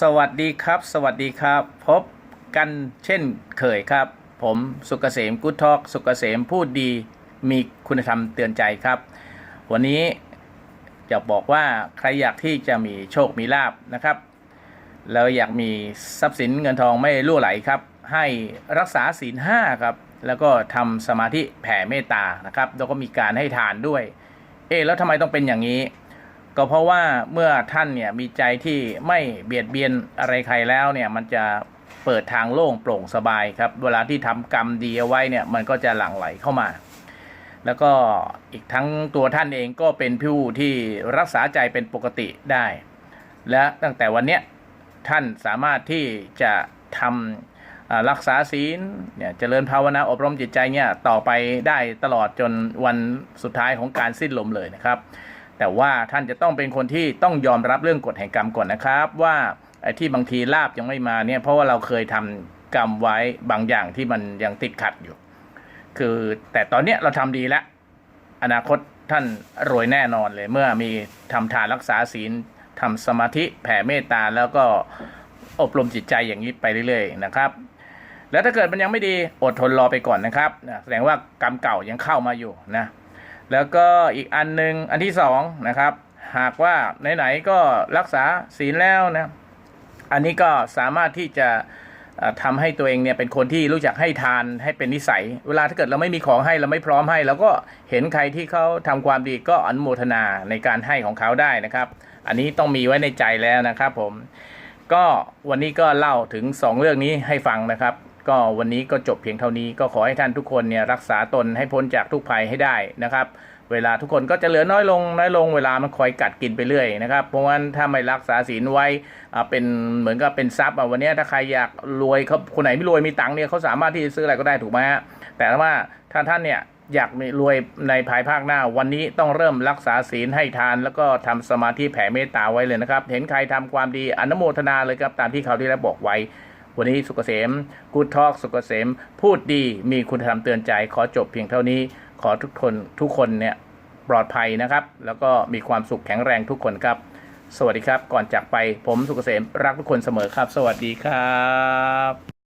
สวัสดีครับ สวัสดีครับ พบกันเช่นเคยครับ ผมสุกเกษมกุ๊ดทอกสุกเกษมพูดดีมีคุณธรรมเตือนใจครับ วันนี้จะบอกว่าใครอยากที่จะมีโชคมีลาบนะครับ แล้วอยากมีทรัพย์สินเงินทองไม่ล่วไหลครับ ให้รักษาศีลห้าครับ แล้วก็ทำสมาธิแผ่เมตตานะครับ แล้วก็มีการให้ทานด้วย เอ๊แล้วทำไมต้องเป็นอย่างนี้ ก็เพราะว่าเมื่อท่านเนี่ยมีใจที่ไม่เบียดเบียนอะไรใครแล้วเนี่ยมันจะเปิดทางโล่งโปร่งสบายครับ เวลาที่ทำกรรมดีเอาไว้เนี่ยมันก็จะหลั่งไหลเข้ามา แล้วก็อีกทั้งตัวท่านเองก็เป็นผู้ที่รักษาใจเป็นปกติได้ และตั้งแต่วันเนี้ยท่านสามารถที่จะทำรักษาศีลเนี่ยเจริญภาวนาอบรมจิตใจเนี่ยต่อไปได้ตลอดจนวันสุดท้ายของการสิ้นลมเลยนะครับ แต่ว่าท่านจะต้องเป็นคนที่ต้องยอมรับเรื่องกฎแห่งกรรมก่อนนะครับ ว่าไอ้ที่บางทีลาบยังไม่มาเนี่ยเพราะว่าเราเคยทำกรรมไว้บางอย่างที่มันยังติดขัดอยู่ คือแต่ตอนเนี้ยเราทำดีแล้วอนาคตท่านรวยแน่นอนเลย เมื่อมีทำทานรักษาศีลทำสมาธิแผ่เมตตาแล้วก็อบรมจิตใจอย่างนี้ไปเรื่อยๆนะครับ แล้วถ้าเกิดมันยังไม่ดีอดทนรอไปก่อนนะครับแสดงว่ากรรมเก่ายังเข้ามาอยู่นะ แล้วก็อีกอันหนึ่งอันที่สองนะครับ หากว่าไหนๆก็รักษาศีลแล้วนะอันนี้ก็สามารถที่จะเอ่อทำให้ตัวเองเนี่ยเป็นคนที่รู้จักให้ทานให้เป็นนิสัย เวลาถ้าเกิดเราไม่มีของให้เราไม่พร้อมให้เราก็เห็นใครที่เขาทำความดีก็อนุโมทนาในการให้ของเขาได้นะครับ อันนี้ต้องมีไว้ในใจแล้วนะครับผมก็วันนี้ก็เล่าถึง 2 เรื่องนี้ให้ฟังนะครับ ก็วันนี้ก็จบเพียงเท่านี้ก็ขอให้ท่านทุกคนเนี่ยรักษาตนให้พ้นจากทุกภัยให้ได้นะครับ เวลาทุกคนก็จะเหลือน้อยลงน้อยลงเวลามันคอยกัดกินไปเรื่อยนะครับเพราะว่าถ้าไม่รักษาศีลไว้เป็นเหมือนกับเป็นทรัพย์วันนี้ถ้าใครอยากรวยเขาคนไหนไม่รวยมีตังค์เนี่ยเขาสามารถที่จะซื้ออะไรก็ได้ถูกไหมฮะแต่ว่าถ้าท่านเนี่ยอยากมีรวยในภายภาคหน้า วันนี้ต้องเริ่มรักษาศีลให้ทาน แล้วก็ทำสมาธิแผ่เมตตาไว้เลยนะครับ เห็นใครทำความดีอนุโมทนาเลยครับตามที่เขาที่ได้บอกไว้ วันนี้สุกเกษมกูดทอกสุกเกษมพูดดีมีคุณธรรมเตือนใจ ขอจบเพียงเท่านี้ ขอทุกคนทุกคนเนี่ยปลอดภัยนะครับ แล้วก็มีความสุขแข็งแรงทุกคนครับ สวัสดีครับ ก่อนจากไปผมสุกเกษมรักทุกคนเสมอครับ สวัสดีครับ